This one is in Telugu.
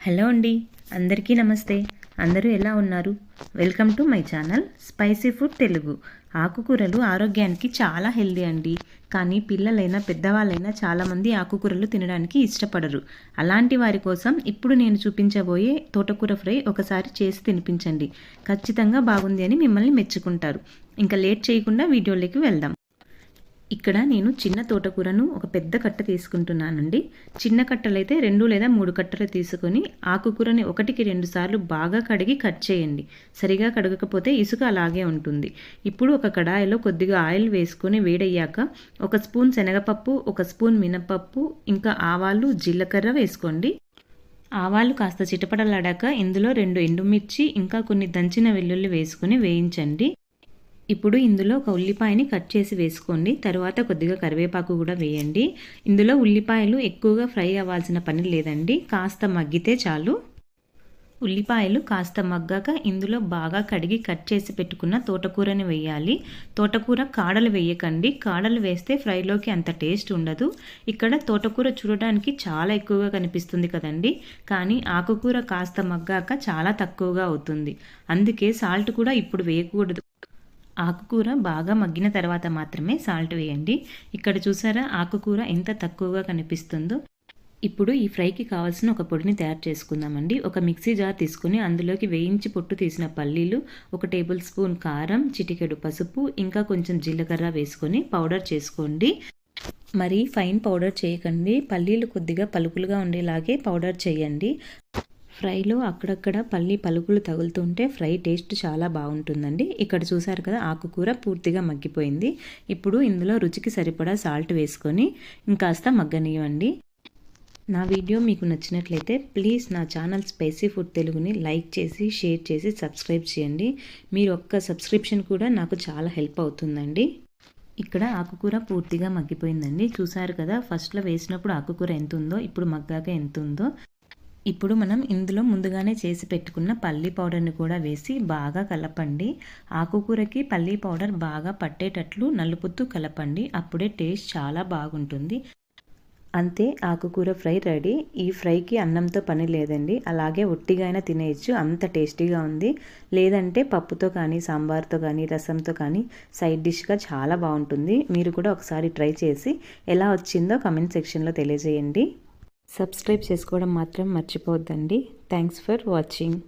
హలో అండి అందరికీ నమస్తే. అందరూ ఎలా ఉన్నారు? Welcome to my channel spicy food Telugu. ఆకుకూరలు ఆరోగ్యానికి చాలా హెల్దీ అండి. కానీ పిల్లలైనా పెద్దవాళ్ళైనా చాలామంది ఆకుకూరలు తినడానికి ఇష్టపడరు. అలాంటి వారి కోసం ఇప్పుడు నేను చూపించబోయే తోటకూర ఫ్రై ఒకసారి చేసి తినిపించండి. ఖచ్చితంగా బాగుంది అని మిమ్మల్ని మెచ్చుకుంటారు. ఇంకా లేట్ చేయకుండా వీడియోలోకి వెళ్దాం. ఇక్కడ నేను చిన్న తోటకూరను ఒక పెద్ద కట్ట తీసుకుంటున్నానండి. చిన్న కట్టలైతే రెండు లేదా మూడు కట్టలు తీసుకొని ఆకుకూరని ఒకటికి రెండు సార్లు బాగా కడిగి కట్ చేయండి. సరిగా కడగకపోతే ఇసుక అలాగే ఉంటుంది. ఇప్పుడు ఒక కడాయిలో కొద్దిగా ఆయిల్ వేసుకొని వేడయ్యాక ఒక స్పూన్ శనగపప్పు ఒక స్పూన్ మినపప్పు ఇంకా ఆవాలు జీలకర్ర వేసుకోండి. ఆవాలు కాస్త చిటపడలాడాక ఇందులో రెండు ఎండుమిర్చి ఇంకా కొన్ని దంచిన వెల్లుల్లి వేసుకుని వేయించండి. ఇప్పుడు ఇందులో ఒక ఉల్లిపాయని కట్ చేసి వేసుకోండి. తర్వాత కొద్దిగా కరివేపాకు కూడా వేయండి. ఇందులో ఉల్లిపాయలు ఎక్కువగా ఫ్రై అవ్వాల్సిన పని లేదండి. కాస్త మగ్గితే చాలు. ఉల్లిపాయలు కాస్త మగ్గాక ఇందులో బాగా కడిగి కట్ చేసి పెట్టుకున్న తోటకూరని వేయాలి. తోటకూర కాడలు వేయకండి. కాడలు వేస్తే ఫ్రైలోకి అంత టేస్ట్ ఉండదు. ఇక్కడ తోటకూర చూడడానికి చాలా ఎక్కువగా కనిపిస్తుంది కదండి. కానీ ఆకుకూర కాస్త మగ్గాక చాలా తక్కువగా అవుతుంది. అందుకే సాల్ట్ కూడా ఇప్పుడు వేయకూడదు. ఆకుకూర బాగా మగ్గిన తర్వాత మాత్రమే సాల్ట్ వేయండి. ఇక్కడ చూసారా ఆకుకూర ఎంత తక్కువగా కనిపిస్తుందో. ఇప్పుడు ఈ ఫ్రైకి కావాల్సిన ఒక పొడిని తయారు చేసుకుందామండి. ఒక మిక్సీ జార్ తీసుకుని అందులోకి వేయించి పొట్టు తీసిన పల్లీలు ఒక టేబుల్ స్పూన్ కారం చిటికెడు పసుపు ఇంకా కొంచెం జీలకర్ర వేసుకొని పౌడర్ చేసుకోండి. మరి ఫైన్ పౌడర్ చేయకండి. పల్లీలు కొద్దిగా పలుకులుగా ఉండేలాగే పౌడర్ చేయండి. ఫ్రైలో అక్కడక్కడ పల్లి పలుకులు తగులుతుంటే ఫ్రై టేస్ట్ చాలా బాగుంటుందండి. ఇక్కడ చూసారు కదా ఆకుకూర పూర్తిగా మగ్గిపోయింది. ఇప్పుడు ఇందులో రుచికి సరిపడా సాల్ట్ వేసుకొని ఇంకాస్త మగ్గనివ్వండి. నా వీడియో మీకు నచ్చినట్లయితే ప్లీజ్ నా ఛానల్ స్పైసీ ఫుడ్ తెలుగుని లైక్ చేసి షేర్ చేసి సబ్స్క్రైబ్ చేయండి. మీరు ఒక్క సబ్స్క్రిప్షన్ కూడా నాకు చాలా హెల్ప్ అవుతుందండి. ఇక్కడ ఆకుకూర పూర్తిగా మగ్గిపోయిందండి. చూసారు కదా ఫస్ట్లో వేసినప్పుడు ఆకుకూర ఎంత ఉందో ఇప్పుడు మగ్గాక ఎంత ఉందో ఇప్పుడు మనం ఇందులో ముందుగానే చేసి పెట్టుకున్న పల్లీ పౌడర్ని కూడా వేసి బాగా కలపండి. ఆకుకూరకి పల్లీ పౌడర్ బాగా పట్టేటట్లు నలుపుతూ కలపండి. అప్పుడే టేస్ట్ చాలా బాగుంటుంది. అంతే ఆకుకూర ఫ్రై రెడీ. ఈ ఫ్రైకి అన్నంతో పని లేదండి. అలాగే ఒట్టిగా అయినా తినేయచ్చు. అంత టేస్టీగా ఉంది. లేదంటే పప్పుతో కానీ సాంబార్తో కానీ రసంతో కానీ సైడ్ డిష్గా చాలా బాగుంటుంది. మీరు కూడా ఒకసారి ట్రై చేసి ఎలా వచ్చిందో కమెంట్ సెక్షన్లో తెలియజేయండి. సబ్స్క్రైబ్ చేసుకోవడం మాత్రం మర్చిపోవద్దండి. Thanks for watching